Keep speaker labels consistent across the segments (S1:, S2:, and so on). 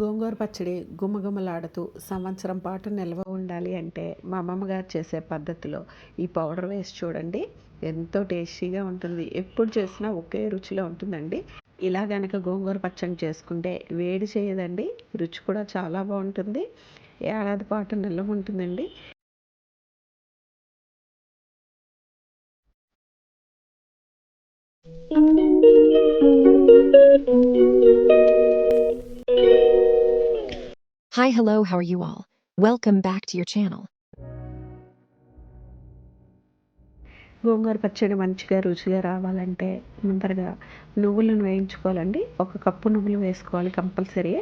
S1: గోంగూర పచ్చడి గుమగుమలాడుతూ సంవత్సరం పాటు నిల్వ ఉండాలి అంటే మా అమ్మమ్మగారు చేసే పద్ధతిలో ఈ పౌడర్ వేసి చూడండి. ఎంతో టేస్టీగా ఉంటుంది. ఎప్పుడు చేసినా ఒకే రుచిలో ఉంటుందండి. ఇలా గనక గోంగూర పచ్చడి చేసుకుంటే వేడి చేయదండి. రుచి కూడా చాలా బాగుంటుంది. ఏడాది పాటు నిల్వ ఉంటుందండి.
S2: Hi, hello, how are you all? Welcome back to your channel.
S1: గోంగూర పచ్చడి మంచిగా రుచిగా రావాలంటే ముందరగా నువ్వులను వేయించుకోవాలండి. ఒక కప్పు నువ్వులు వేసుకోవాలి కంపల్సరీ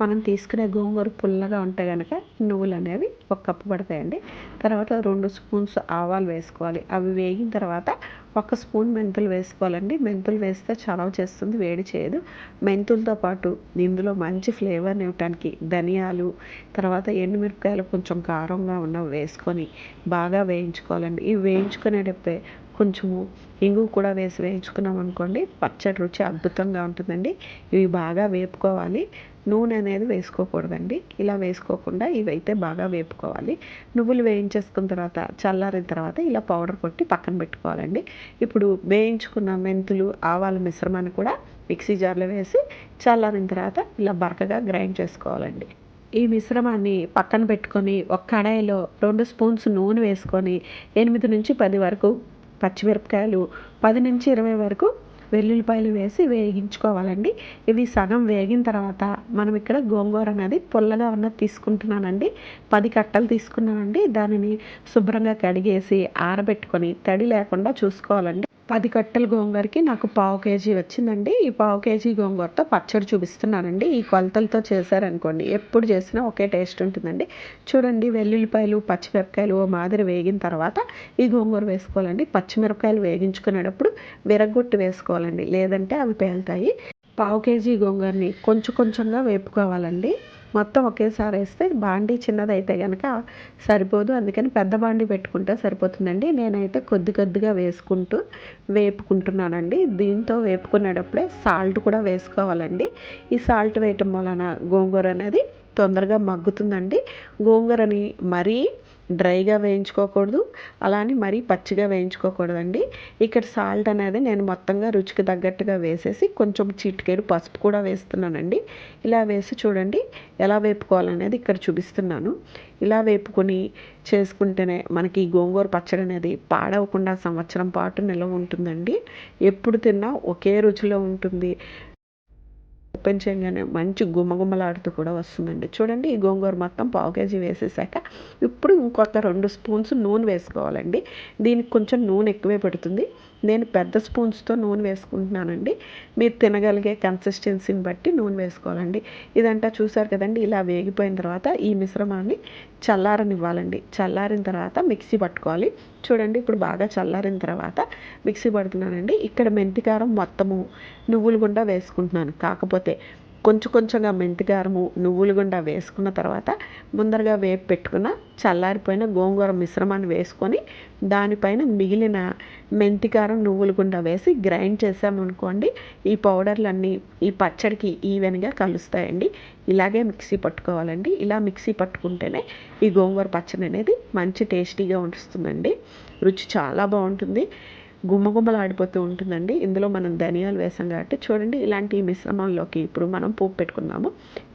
S1: మనం తీసుకునే గోంగూర పుల్లగా ఉంటే కనుక నువ్వులు అనేవి ఒక కప్పు పడతాయండి. తర్వాత రెండు స్పూన్స్ ఆవాలు వేసుకోవాలి. అవి వేగిన తర్వాత ఒక స్పూన్ మెంతులు వేసుకోవాలండి. మెంతులు వేస్తే చలవ చేస్తుంది వేడి చేయదు. మెంతులతో పాటు ఇందులో మంచి ఫ్లేవర్ని ఇవ్వటానికి ధనియాలు తర్వాత ఎండుమిరపకాయలు కొంచెం కారంగా ఉన్నవి వేసుకొని బాగా వేయించుకోవాలండి. ఇవి వేయించుకునేటప్పుడే కొంచెము ఇంగు కూడా వేసి వేయించుకున్నాం అనుకోండి పచ్చడి రుచి అద్భుతంగా ఉంటుందండి. ఇవి బాగా వేపుకోవాలి. నూనె అనేది వేసుకోకూడదండి. ఇలా వేసుకోకుండా ఇవైతే బాగా వేపుకోవాలి. నువ్వులు వేయించేసుకున్న తర్వాత చల్లారిన తర్వాత ఇలా పౌడర్ కొట్టి పక్కన పెట్టుకోవాలండి. ఇప్పుడు వేయించుకున్న మెంతులు ఆవాల మిశ్రమాన్ని కూడా మిక్సీ జార్లో వేసి చల్లారిన తర్వాత ఇలా బరకగా గ్రైండ్ చేసుకోవాలండి. ఈ మిశ్రమాన్ని పక్కన పెట్టుకొని ఒక కడాయిలో రెండు స్పూన్స్ నూనె వేసుకొని ఎనిమిది నుంచి పది వరకు పచ్చిమిరపకాయలు పది నుంచి ఇరవై వరకు వెల్లుల్లిపాయలు వేసి వేగించుకోవాలండి. ఇవి సగం వేగిన తర్వాత మనం ఇక్కడ గోంగూర అనేది పుల్లగా ఉన్నది తీసుకుంటున్నానండి. పది కట్టలు తీసుకున్నానండి. దానిని శుభ్రంగా కడిగేసి ఆరబెట్టుకొని తడి లేకుండా చూసుకోవాలండి. పది కట్టలు గోంగూరకి నాకు పావు కేజీ వచ్చిందండి. ఈ పావు కేజీ గోంగూరతో పచ్చడి చూపిస్తున్నానండి. ఈ కొలతలతో చేశారనుకోండి ఎప్పుడు చేసినా ఒకే టేస్ట్ ఉంటుందండి. చూడండి వెల్లుల్లిపాయలు పచ్చిమిరపకాయలు ఓ మాదిరి వేగిన తర్వాత ఈ గోంగూర వేసుకోవాలండి. పచ్చిమిరపకాయలు వేగించుకునేటప్పుడు విరగొట్టి వేసుకోవాలండి. లేదంటే అవి పేలుతాయి. పావు కేజీ గోంగూరని కొంచెం కొంచెంగా వేపుకోవాలండి. మొత్తం ఒకేసారి వేస్తే బాండీ చిన్నదైతే కనుక సరిపోదు. అందుకని పెద్ద బాండీ పెట్టుకుంటే సరిపోతుందండి. నేనైతే కొద్ది కొద్దిగా వేసుకుంటూ వేపుకుంటున్నానండి. దీంతో వేపుకునేటప్పుడే సాల్ట్ కూడా వేసుకోవాలండి. ఈ సాల్ట్ వేయటం వలన గోంగూర అనేది తొందరగా మగ్గుతుందండి. గోంగూరని మరీ డ్రైగా వేయించుకోకూడదు. అలా అని మరీ పచ్చిగా వేయించుకోకూడదండి. ఇక్కడ సాల్ట్ అనేది నేను మొత్తంగా రుచికి తగ్గట్టుగా వేసేసి కొంచెం చిటికేడు పసుపు కూడా వేస్తున్నానండి. ఇలా వేసి చూడండి ఎలా వేపుకోవాలనేది ఇక్కడ చూపిస్తున్నాను. ఇలా వేపుకొని చేసుకుంటేనే మనకి గోంగూర పచ్చడి అనేది పాడవకుండా సంవత్సరం పాటు నిల్వ ఉంటుందండి. ఎప్పుడు తిన్నా ఒకే రుచిలో ఉంటుంది. ఓపెన్ చేయగానే మంచి గుమగుమలాడుతూ కూడా వస్తుందండి. చూడండి ఈ గోంగూర మొత్తం పావు కేజీ వేసేసాక ఇప్పుడు ఇంకొక రెండు స్పూన్స్ నూనె వేసుకోవాలండి. దీనికి కొంచెం నూనె ఎక్కువే పడుతుంది. నేను పెద్ద స్పూన్స్తో నూనె వేసుకుంటున్నానండి. మీరు తినగలిగే కన్సిస్టెన్సీని బట్టి నూనె వేసుకోవాలండి. ఇదంతా చూసారు కదండి ఇలా వేగిపోయిన తర్వాత ఈ మిశ్రమాన్ని చల్లారనివ్వాలండి. చల్లారిన తర్వాత మిక్సీ పట్టుకోవాలి. చూడండి ఇప్పుడు బాగా చల్లారిన తర్వాత మిక్సీ పడుతున్నానండి. ఇక్కడ మెంతికారం మొత్తము నువ్వులు గుండా వేసుకుంటున్నాను. కాకపోతే కొంచెం కొంచెంగా మెంతికారము నువ్వులు గుండా వేసుకున్న తర్వాత ముందరగా వేపు పెట్టుకున్న చల్లారిపోయిన గోంగూర మిశ్రమాన్ని వేసుకొని దానిపైన మిగిలిన మెంతికారం నువ్వులు గుండా వేసి గ్రైండ్ చేసామనుకోండి ఈ పౌడర్లన్నీ ఈ పచ్చడికి ఈవెన్గా కలుస్తాయండి. ఇలాగే మిక్సీ పట్టుకోవాలండి. ఇలా మిక్సీ పట్టుకుంటేనే ఈ గోంగూర పచ్చడి అనేది మంచి టేస్టీగా ఉంటుందండి. రుచి చాలా బాగుంటుంది. గుమ్మగుమ్మలాడిపోతూ ఉంటుందండి. ఇందులో మనం ధనియాలు వేసాం కాబట్టి చూడండి ఇలాంటి మిశ్రమంలోకి ఇప్పుడు మనం పోపు పెట్టుకుందాము.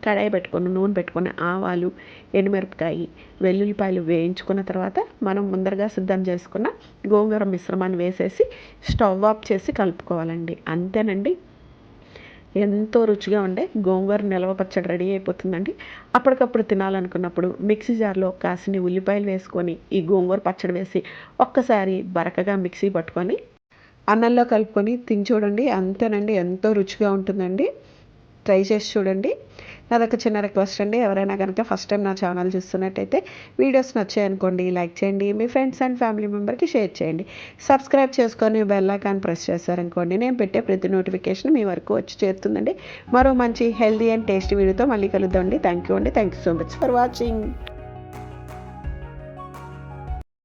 S1: కడాయి పెట్టుకొని నూనె పెట్టుకొని ఆవాలు ఎండుమిరపకాయ వెల్లుల్లిపాయలు వేయించుకున్న తర్వాత మనం ముందరగా సిద్ధం చేసుకున్న గోంగూర మిశ్రమాన్ని వేసేసి స్టవ్ ఆఫ్ చేసి కలుపుకోవాలండి. అంతేనండి. ఎంతో రుచిగా ఉండే గోంగూర నిలవ పచ్చడి రెడీ అయిపోతుందండి. అప్పటికప్పుడు తినాలనుకున్నప్పుడు మిక్సీ జార్లో కాసిని ఉల్లిపాయలు వేసుకొని ఈ గోంగూర పచ్చడి వేసి ఒక్కసారి బరకగా మిక్సీ పట్టుకొని అన్నంలో కలుపుకొని తిని చూడండి. అంతేనండి ఎంతో రుచిగా ఉంటుందండి. ట్రై చేసి చూడండి. నాదొక చిన్న రిక్వెస్ట్ అండి. ఎవరైనా కనుక ఫస్ట్ టైం నా ఛానల్ చూస్తున్నట్టయితే వీడియోస్ నచ్చాయనుకోండి లైక్ చేయండి. మీ ఫ్రెండ్స్ అండ్ ఫ్యామిలీ మెంబర్కి షేర్ చేయండి. సబ్స్క్రైబ్ చేసుకొని బెల్ ఐకాన్ ప్రెస్ చేశారనుకోండి నేను పెట్టే ప్రతి నోటిఫికేషన్ మీ వరకు వచ్చి చేరుతుందండి. మరో మంచి హెల్దీ అండ్ టేస్టీ వీడియోతో మళ్ళీ కలుద్దామండి. థ్యాంక్ యూ అండి. Thank you so much for watching.